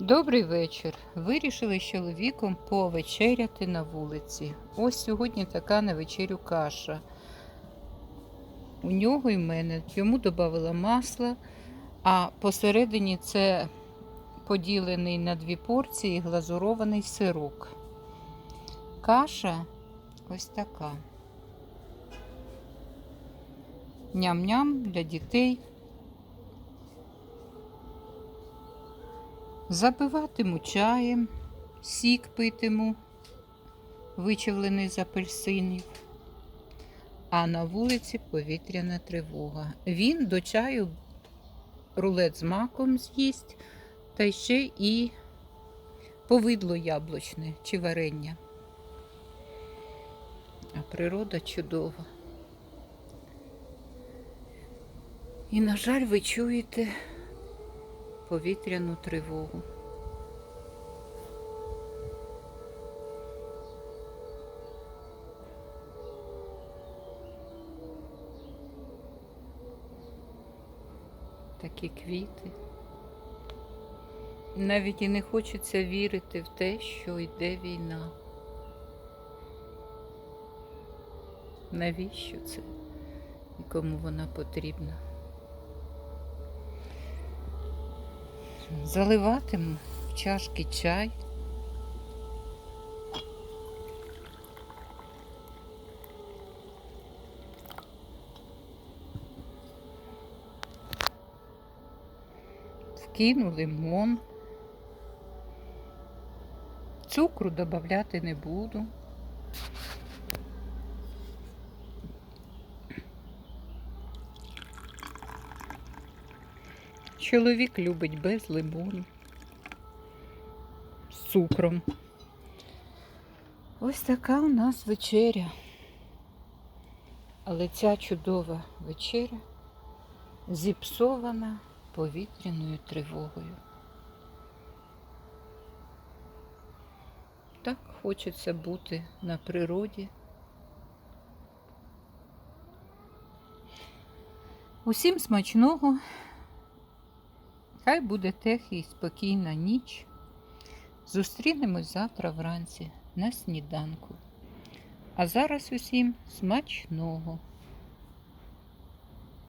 Добрий вечір. Вирішили з чоловіком повечеряти на вулиці. Ось сьогодні така на вечерю каша. У нього і мене. Йому додавала масла, а посередині це поділений на дві порції глазурований сирок. Каша ось така. Ням-ням для дітей. Запиватиму чаєм, сік питиму, вичавлений з апельсинів. А на вулиці повітряна тривога. Він до чаю рулет з маком з'їсть, та ще і повидло яблучне чи варення. А природа чудова. І, на жаль, ви чуєте повітряну тривогу. Такі квіти. Навіть і не хочеться вірити в те, що йде війна. Навіщо це і кому вона потрібна? Заливатиму в чашки чай. Вкину лимон. Цукру додавати не буду. Чоловік любить без лимону, з цукром. Ось така у нас вечеря. Але ця чудова вечеря зіпсована повітряною тривогою. Так хочеться бути на природі. Усім смачного. Хай буде тихий спокійна ніч. Зустрінемось завтра вранці на сніданку. А зараз усім смачного!